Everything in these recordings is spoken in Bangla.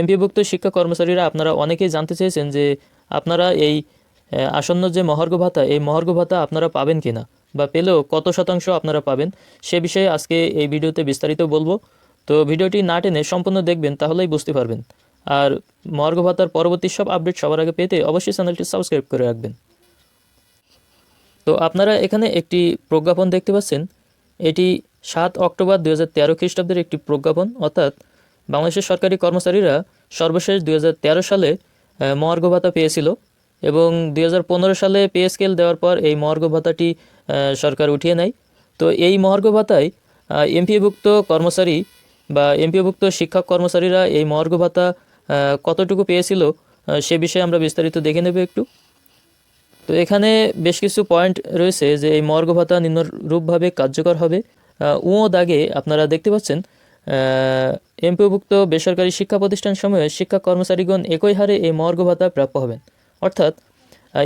এমপিভুক্ত শিক্ষা কর্মচারীরা আপনারা অনেকেই জানতে চেয়েছেন যে আপনারা এই আসন্ন যে মহার্ঘ ভাতা, এই মহার্ঘ ভাতা আপনারা পাবেন কিনা বা পেলেও কত শতাংশ আপনারা পাবেন সে বিষয়ে আজকে এই ভিডিওতে বিস্তারিত বলব। তো ভিডিওটি না টেনে সম্পূর্ণ দেখবেন, তাহলেই বুঝতে পারবেন। আর মহার্ঘ ভাতার পরবর্তী সব আপডেট সবার আগে পেতে অবশ্যই চ্যানেলটি সাবস্ক্রাইব করে রাখবেন। তো আপনারা এখানে একটি প্রজ্ঞাপন দেখতে পাচ্ছেন। এটি সাত অক্টোবর দু হাজার তেরো খ্রিস্টাব্দের একটি প্রজ্ঞাপন, অর্থাৎ বাংলাদেশের সরকারি কর্মচারীরা সর্বশেষ দু হাজার তেরো সালে মহার্ঘ ভাতা পেয়েছিল এবং দুই হাজার পনেরো সালে পে স্কেল দেওয়ার পর এই মহার্ঘ ভাতাটি সরকার উঠিয়ে নেয়। তো এই মহার্ঘ ভাতায় এমপিভুক্ত কর্মচারী বা এমপিভুক্ত শিক্ষক কর্মচারীরা এই মহার্ঘ ভাতা কতটুকু পেয়েছিল সে বিষয়ে আমরা বিস্তারিত দেখে নেব একটু। তো এখানে বেশ কিছু পয়েন্ট রয়েছে যে এই মর্গ ভাতা নিম্নরূপভাবে কার্যকর হবে। উ দাগে আপনারা দেখতে পাচ্ছেন এমপিভুক্ত বেসরকারি শিক্ষা প্রতিষ্ঠান সমূহে শিক্ষা কর্মচারীগণ একই হারে এই মর্গ ভাতা প্রাপ্য হবেন। অর্থাৎ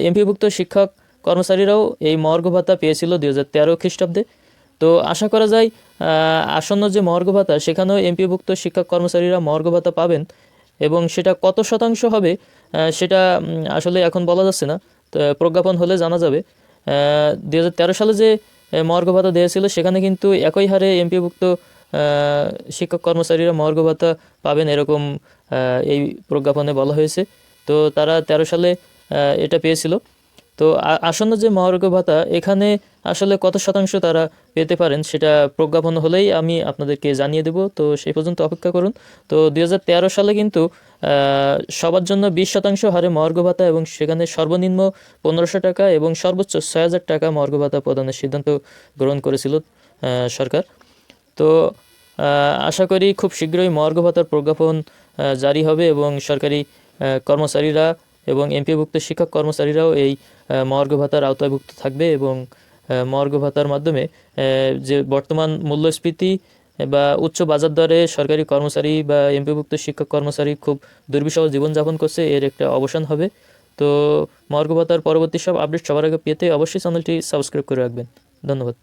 এমপিভুক্ত শিক্ষক কর্মচারীরাও এই মর্গ ভাতা পেয়েছিল দুই হাজার তেরো খ্রিস্টাব্দে। তো আশা করা যায় আসন্ন যে মর্গ ভাতা, সেখানেও এমপিভুক্ত শিক্ষক কর্মচারীরা মর্গ ভাতা পাবেন এবং সেটা কত শতাংশ হবে সেটা আসলে এখন বলা যাচ্ছে না। তো, প্রজ্ঞাপন হলে জানা যাবে। দুই হাজার তেরো সালে যে মর্গ ভাতা দেওয়া ছিল সেখানে কিন্তু একই হারে এমপিভুক্ত শিক্ষক কর্মচারীরা মর্গ ভাতা পাবেন এরকম এই প্রজ্ঞাপনে বলা হয়েছে। তো তারা তেরো সালে আহ, এটা পেয়েছিল। তো আসন্ন যে মহার্ঘ ভাতা এখানে আসলে কত শতাংশ তারা পেতে পারেন সেটা প্রজ্ঞাপন হলেই আমি আপনাদেরকে জানিয়ে দেব। তো সেই পর্যন্ত অপেক্ষা করুন। তো দু হাজার তেরো সালে কিন্তু সবার জন্য বিশ শতাংশ হারে মহার্ঘ ভাতা এবং সেখানে সর্বনিম্ন পনেরোশো টাকা এবং সর্বোচ্চ ছয় হাজার টাকা মহার্ঘ ভাতা প্রদানের সিদ্ধান্ত গ্রহণ করেছিল সরকার। তো আশা করি খুব শীঘ্রই মর্গ ভাতার প্রজ্ঞাপন জারি হবে এবং সরকারি কর্মচারীরা এবং এমপিভুক্ত শিক্ষক কর্মচারীরাও এই মর্গ ভাতার আওতাভুক্ত থাকবে এবং মর্গ ভাতার মাধ্যমে যে বর্তমান মূল্যস্ফীতি বা উচ্চ বাজার দরে সরকারি কর্মচারী বা এমপিভুক্ত শিক্ষক কর্মচারী খুব দুর্বিষহ জীবনযাপন করছে, এর একটা অবসান হবে। তো, মর্গ ভাতার পরবর্তী সব আপডেট সবার আগে পেতে অবশ্যই চ্যানেলটি সাবস্ক্রাইব করে রাখবেন। ধন্যবাদ।